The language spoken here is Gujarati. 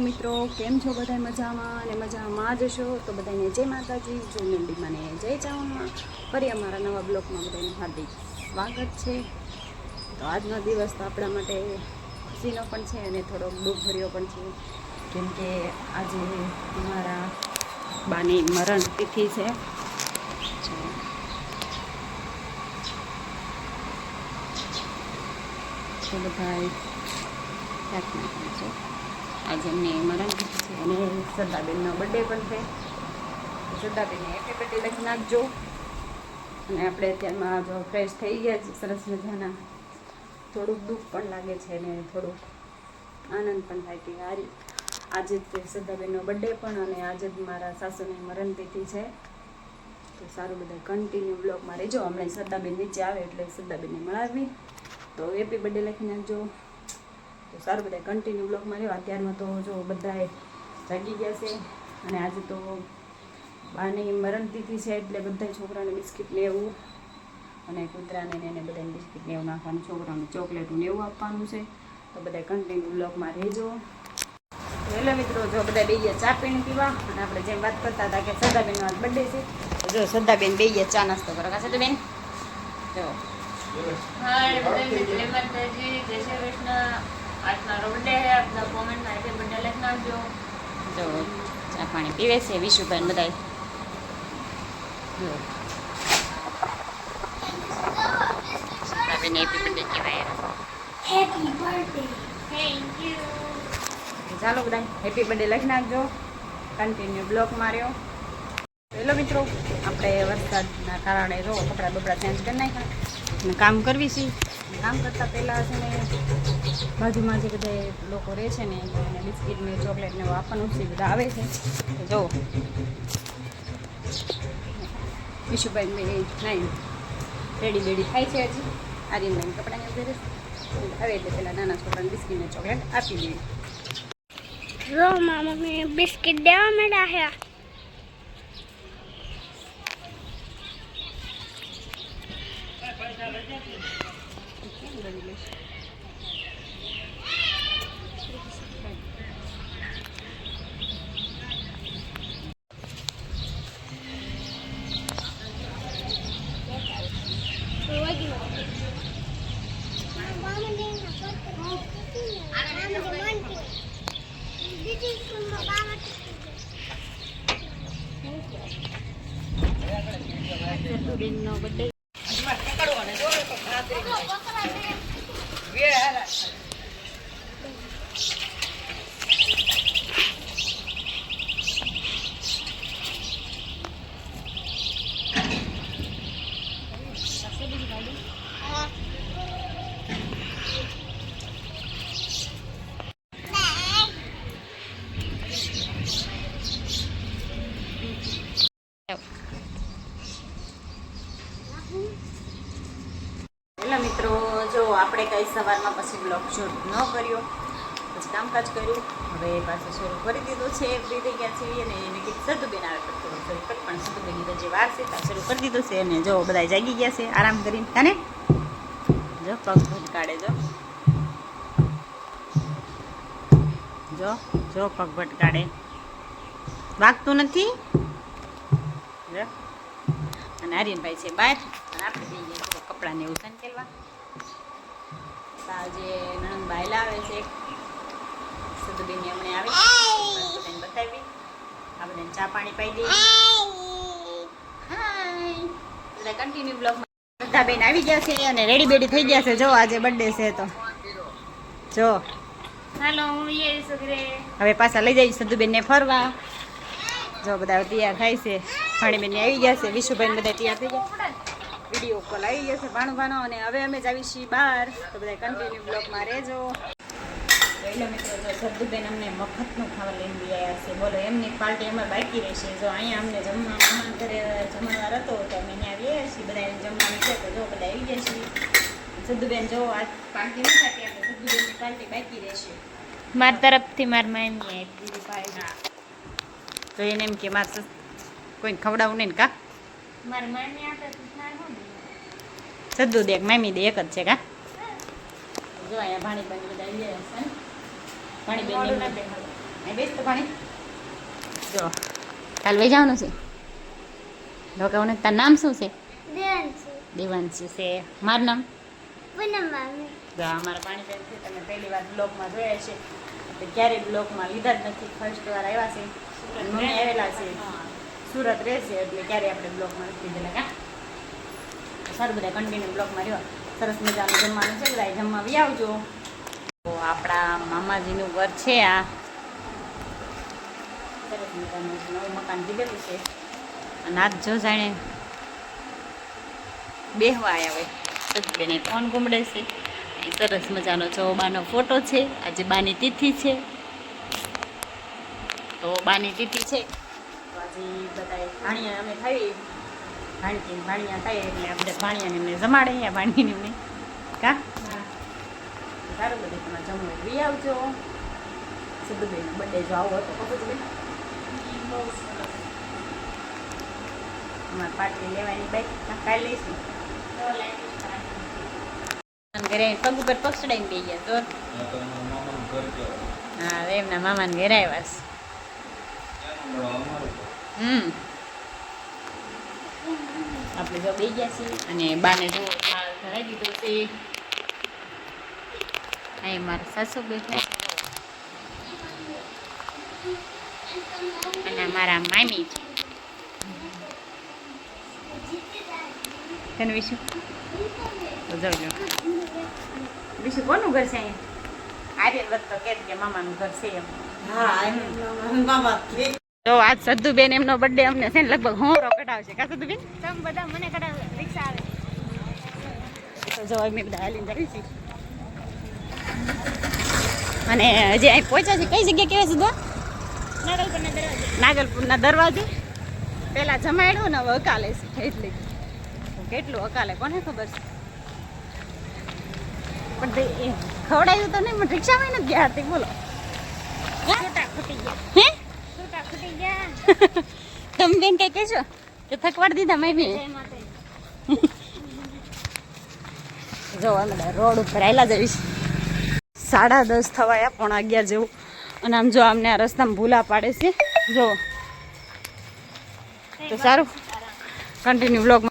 મિત્રો, કેમ છો બધા મજામાં અને મજામાં જ છો? તો બધાને જય માતાજી, જય મંડીમાં ને જય ચાવણમાં ફરી અમારા નવા બ્લોકમાં બધાને હાર્દિક સ્વાગત છે. તો આજનો દિવસ તો આપણા માટે ખુશીનો પણ છે અને થોડોક દુઃખભર્યો પણ છે. કેમ કે આજે અમારા બાની મરણ તિથિ છે. ચલો ભાઈ પ્રાર્થના છે. આજે એમને મરણ છે અને શ્રદ્ધાબેનનો બર્થડે પણ છે. શ્રદ્ધાબેનને હેપી બર્થડે લખી નાખજો. અને આપણે અત્યારમાં જો ફ્રેશ થઈ ગયા છે સરસ મજાના. થોડુંક દુઃખ પણ લાગે છે અને થોડુંક આનંદ પણ થાય કે યાર આજે જ શ્રદ્ધાબેનનો બર્થડે પણ અને આજે જ મારા સાસુની મરણ તિથિ છે. તો સારું બધા કન્ટિન્યુ બ્લોગમાં રહેજો. હમણાં શ્રદ્ધાબેન નીચે આવે એટલે શ્રદ્ધાબેનને મળાવી. તો હેપી બર્થડે લખી નાખજો. તો સારું બધા કન્ટિન્યુ બ્લોગમાં રહ્યો અત્યારમાં તો જો બધાએ જાગી ગયા છે અને આજે તો બાની મરણ તિથિ છે એટલે બધા છોકરાને બિસ્કિટ એવું અને કૂતરાને એને બધાને બિસ્કિટ એવું નાખવાનું, છોકરાઓને ચોકલેટ ને એવું આપવાનું છે. તો બધા કન્ટિન્યુ બ્લોગમાં રહેજો. હેલો મિત્રો, જો બધા બે ગયા ચા પીને પીવા અને આપણે જેમ વાત કરતા હતા કે સદાબેન આજ બર્થડે છે. જો સદાબેન બે ગયા ચા નાસ્તો કરો કા શ્રદ્ધાબેન? જો. હા બધા જય માતાજી જય શ્રી કૃષ્ણ. આજનો બર્થડે હે આપના કોમેન્ટમાં હેપી બર્થડે લખી નાખજો. જો ચા પાણી પીવે છે વિશુભાઈ બધા ચાલો બધા હેપી બર્થડે લખી નાખજો. કન્ટિન્યુ બ્લોક માર્યો. હેલો મિત્રો આપણે વરસાદના કારણે જો કપડાં બપડા ચેન્જ કરી નાખ્યા. કામ કરવી છે. કામ કરતાં પહેલાં છે ને બાજુમાં જે બધા લોકો રહે છે ને, એને બિસ્કિટ ને ચોકલેટ ને આપવાનું છે, બધા આવે છે. જો. વિશુભાઈ મેં નહીં રેડી બેડી થાય છે હજી. આર્યનભાઈ કપડાની અંદર આવે એટલે પેલા નાના છોકરાને બિસ્કિટ ને ચોકલેટ આપી દઈએ. રો મામા મમ્મી બિસ્કિટ દેવા માંડ્યા છે બેનનો બર્થડે હેલો મિત્રો, જો આપણે કઈ સવારમાં પછી બ્લોગ શૂટ ન કર્યો, પછી કામકાજ કર્યું, હવે પાછું શરૂ કરી દીધું છે ફ્રી થઈ ગયા છીએ અને એને કંઈક સદુબેન આવે તો થોડું શરૂ કરી, પણ સદુબેનની તો જે વાર છે શરૂ કરી દીધું છે અને જો બધા જાગી ગયા છે, આરામ કરીને કાને જો, પગ ભટકાડે જો. જો જો, પગ ભટકાડે વાગતું નથી? અને આર્યનભાઈ છે બહાર, અને આપણે જઈએ કપડાને એવું સંકેલવા આજે નણંદ બાયલા આવે છે સુધબેન એમણે આવી બતાવી. આપણે ચા પાણી પાઈ દઈએ. કન્ટિન્યુ બ્લોગમાં બધા બેન આવી ગયા છે અને રેડી બેડી થઈ ગયા છે. જો આજે બર્થડે છે તો. જો. હાલો હું હવે પાછા લઈ જઈએ સદુબેનને ફરવા. જો બધા તૈયાર થાય છે. ભાણીબેન આવી ગયા છે. વિશુભાઈ બધા તૈયાર થઈ ગયા. વીડિયો કોલ આવી ગયો છે ભાણું ભાણો અને હવે અમે જ આવી છીએ બહાર. તો બધા કન્ટિન્યુ બ્લોગમાં રહેજો. એટલે મિત્રો જો સદ્દુબેન અમને મફતનું ખાવા લઈને બી આવ્યા છે. બોલો એમની પાર્ટી અમારે બાકી રહેશે. જો અહીંયા અમને જમવા મહેમાન ઘરે જમણવાર હતો તો અમે અહીંયા આવ્યા છીએ. બધા જમવાની છે તો જો બધા આવી ગયા છીએ. સદ્દુબેન જો આ પાર્ટી નથી આપી આપણે સદ્દુબેનની પાર્ટી બાકી રહેશે. માર તરફથી માર મામી આપી હા તો એને એમ કે મારે કોઈને ખવડાવું નહીં ને કા? સદ્દુ દેખ મેમી દે એક જ છે કા? જો અહીંયા પાણી ભાણી બધા આવી છે ને? બેન મોડું એમને- ના દેખાડો. એ બેસ તો પાણી જો કાલ વહી જવાનું છે? લોકોને તાર નામ શું છે? દેવાંશી. દેવાંશી છે. મારું નામ? પૂનમ મામી. જો અમારા પાણી બેન છે તમે પહેલી વાર બ્લોગમાં જોયા છે આપણે ક્યારેય બ્લોગમાં લીધા જ નથી. ફર્સ્ટ વાર આવ્યા છે. મમ્મી આવેલા છે. સુરત રહેશે એટલે ક્યારેય આપણે બ્લોગમાં નથી લીધેલા કા? સારું બધા કન્ટિન્યુ બ્લોગમાં રહ્યો. સરસ મજાનું જમવાનું છે બધા જમવા બી આવજો. તો આપણા મામાજીનું ઘર છે આ. સરસ મજાનું નવું મકાન દીધેલું છે. અને આજ જો જાણે બેહવા આવ્યા હોય. તો બેને કોણ ગુમડે છે. સરસ મજાનો ચોબાનો ફોટો છે. આજે બાની તિથિ છે. તો બાની તિથિ છે. આજે બધા ભાણિયા અમે થઈ ભાણકી ભાણિયા થાય એટલે આપણે ભાણિયાને એમને જમાડે અહીંયા ભાણીને એમને. કા? સારું બધું તમે જમવું લઈ આવજો. સિદ્ધુભાઈનો બર્થડે જો આવો હતો છે? અમારે પાર્ટી લેવાની બાઈક કાલે લઈશું. ઘરે પગ ઉપર પગ ચડાઈને બે ગયા તો. હા એમના મામાને ઘરે આવ્યા છે. આપણે જો બે ગયા છીએ અને બાને જો ધરાઈ દીધો છે. અહીં મારા સાસુ બેઠા અને મારા મામી છે. તને વિશું? જોજો વિશું કોનું ઘર છે અહીંયા? આર્યન વત તો કે મામાનું ઘર છે એમ. તો આજ સદ્દુબેન એમનો બર્થડે અમને છે ને લગભગ હોમરો કઢાવશે. કા સદ્દુબેન તમે બધા મને કઢાવો રિક્ષા આવે. તો જો અમે બધા હાલીને જઈ છીએ. અને હજી અહીં પહોંચ્યા છે કઈ જગ્યા કહેવાય સીધા નાગલપુરના દરવાજે. નાગલપુરના દરવાજે? પેલા જમાડ્યું ને હવે અકાલે છે. એટલે. કેટલું અકાલે કોને ખબર છે? પણ ખવડાવ્યું તો નહીં પણ રિક્ષામાં નથી ગયા હતી બોલો. ખૂટી ગયા. હે? તમે બેન કઈ કહેશો? કે થકવાડ દીધા મેં બી જો રોડ ઉપર આવેલા જઈશ સાડા દસ થવાયા પોણા અગિયાર જેવું. અને આમ જો અમને આ રસ્તામાં ભૂલા પાડે છે. જો. તો સારું. કન્ટિન્યુ બ્લોગમાં